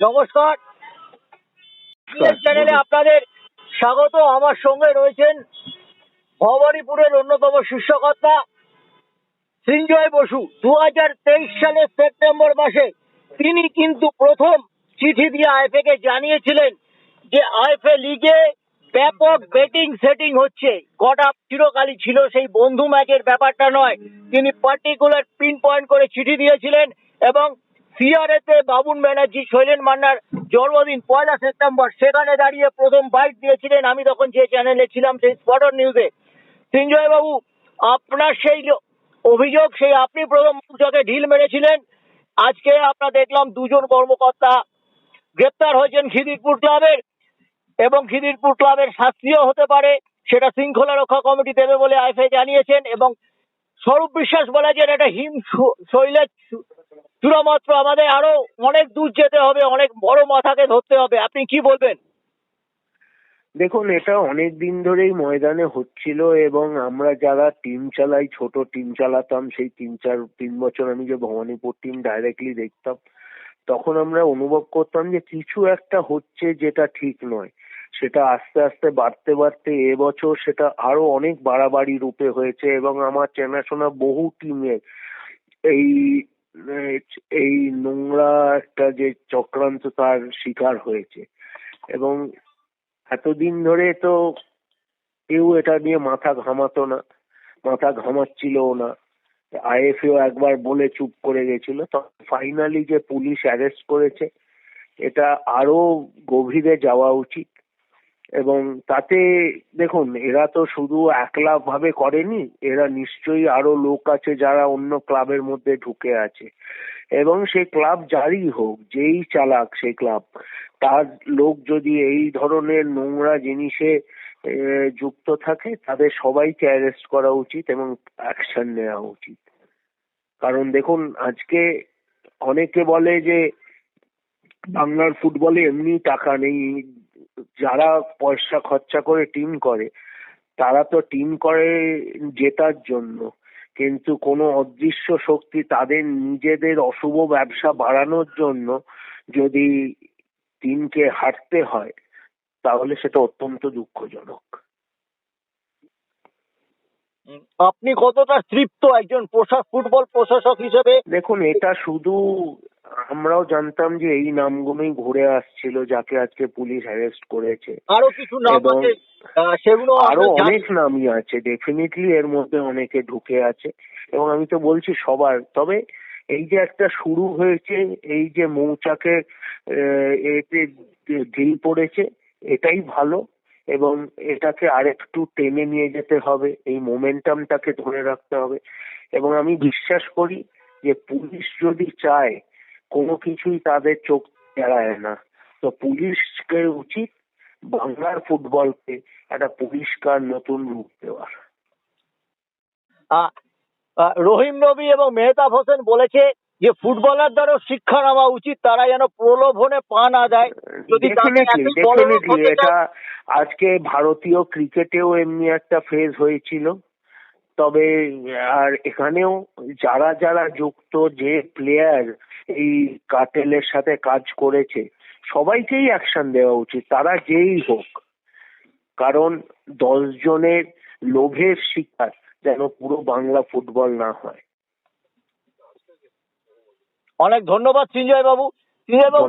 নমস্কার। চ্যানেলে আপনাদের স্বাগত। আমার সঙ্গে রয়েছেন ভবানীপুরের অন্যতম শীর্ষকর্তা সৃঞ্জয় বসু। দু হাজার তেইশ সালের সেপ্টেম্বর মাসে তিনি কিন্তু প্রথম চিঠি দিয়ে আইএফএ কে জানিয়েছিলেন যে আইএফএ লিগে ব্যাপক বেটিং সেটিং হচ্ছে। গোটা চিরকালই ছিল সেই বন্ধু ম্যাচের ব্যাপারটা নয়। তিনি পার্টিকুলার পিন পয়েন্ট করে চিঠি দিয়েছিলেন এবং সিআরএ তে বাবুন ব্যানার্জি, শৈলেন মান্নার জন্মদিন, পয়লা সেপ্টেম্বর। সেখানে দাঁড়িয়ে প্রথম বাইট দিয়েছিলেন। আমি তখন যে চ্যানেলে ছিলাম, সেই স্পটর নিউজে সঞ্জয় বাবু, আপনার সেই অভিযোগ, সেই আপনি প্রথম মঞ্চকে ঢিল মেরেছিলেন। আজকে আমরা দেখলাম দুজন কর্মকর্তা গ্রেপ্তার হয়েছেন খিদিরপুর ক্লাবের এবং খিদিরপুর ক্লাবের শাস্তিও হতে পারে। সেটা শৃঙ্খলা রক্ষা কমিটি দেবে বলে আইএফএ জানিয়েছেন এবং স্বরূপ বিশ্বাস বলেছেন, এটা হিম শৈলের চূড়ামাত্র আমাদের আরও অনেক দূর যেতে হবে, অনেক বড় মাথাকে ধরতে হবে। আপনি কি বলবেন? দেখুন, এটা অনেক দিন ধরেই ময়দানে হচ্ছিল এবং আমরা যারা টিম চালাই, ছোট টিম চালাতাম, সেই তিন চার, তিন বছর আমি যে ভবানীপুর টিম ডাইরেক্টলি দেখতাম, তখন আমরা অনুভব করতাম যে কিছু একটা হচ্ছে যেটা ঠিক নয়। সেটা আস্তে আস্তে বাড়তে বাড়তে এবছর সেটা আরও অনেক বাড়াবাড়ি রূপে হয়েছে এবং আমার চেনাশোনা বহু টিমে এই এই নোংরা একটা যে চক্রান্ত তার শিকার হয়েছে। এবং এতদিন ধরে তো কেউ এটা নিয়ে মাথা ঘামাতো না, মাথা ঘামাচ্ছিলও না। আইএফএও একবার বলে চুপ করে গেছিল। তো ফাইনালি যে পুলিশ অ্যারেস্ট করেছে, এটা আরও গভীরে যাওয়া উচিত। এবং তাতে দেখুন, এরা তো শুধু একলা ভাবে করেনি, এরা নিশ্চয়ই আরও লোক আছে যারা অন্য ক্লাবের মধ্যে ঢুকে আছে। এবং সেই ক্লাব যারই হোক, যেই চালাক সেই ক্লাব, তার লোক যদি এই ধরনের নোংরা জিনিসে যুক্ত থাকে, তাদের সবাইকে অ্যারেস্ট করা উচিত এবং অ্যাকশন নেওয়া উচিত। কারণ দেখুন, আজকে অনেকে বলে যে, বাংলার ফুটবলে এমনি টাকা নেই যারা পয়সা খরচা করে টিম করে তারা তো টিম করে জেতার জন্য। কিন্তু কোনো অদৃশ্য শক্তি তাদের নিজেদের অশুভ ব্যবসা বাড়ানোর জন্য যদি টিমকে হারতে হয় তাহলে সেটা অত্যন্ত দুঃখজনক। আপনি কতটা তৃপ্ত একজন প্রশাস ফুটবল প্রশাসক হিসেবে? দেখুন এটা শুধু আমরাও জানতাম যে এই নামগুলোই ঘুরে আসছিল যাকে আজকে পুলিশ অ্যারেস্ট করেছে। আরও কিছু নাম এবং আছে সেগুলো আরও অনেক নামই আছে ডেফিনেটলি এর মধ্যে অনেকে ঢুকে আছে। এবং আমি তো বলছি সবার তবে এই যে একটা শুরু হয়েছে এই যে মৌচাকে এতে ঢিল পড়েছে এটাই ভালো। এবং এটাকে আরেকটু টেনে নিয়ে যেতে হবে এই মোমেন্টামটাকে ধরে রাখতে হবে। এবং আমি বিশ্বাস করি যে পুলিশ যদি চায় কোনো কিছুই তাদের চোখ এড়ায় না। তো পুলিশকে উচিত বাংলার ফুটবলকে একটা পরিষ্কার নতুন রূপ দেওয়ার। রহিম নবী এবং মেহতাব হোসেন বলেছে যে ফুটবলারদেরও শিক্ষা নেওয়া উচিত তারা যেন প্রলোভনে পা না দেয়। যদি এটা আজকে ভারতীয় ক্রিকেটেও এমনি একটা ফেজ হয়েছিল। তবে আর এখানেও যারা যারা যুক্ত যে প্লেয়ার এই কার্টেলের সাথে কাজ করেছে। সবাইকেই অ্যাকশন দেওয়া উচিত তারা যেই হোক। কারণ দশ জনের লোভের শিকার যেন পুরো বাংলা ফুটবল না হয়। অনেক ধন্যবাদ সঞ্জয় বাবু সঞ্জয় বাবু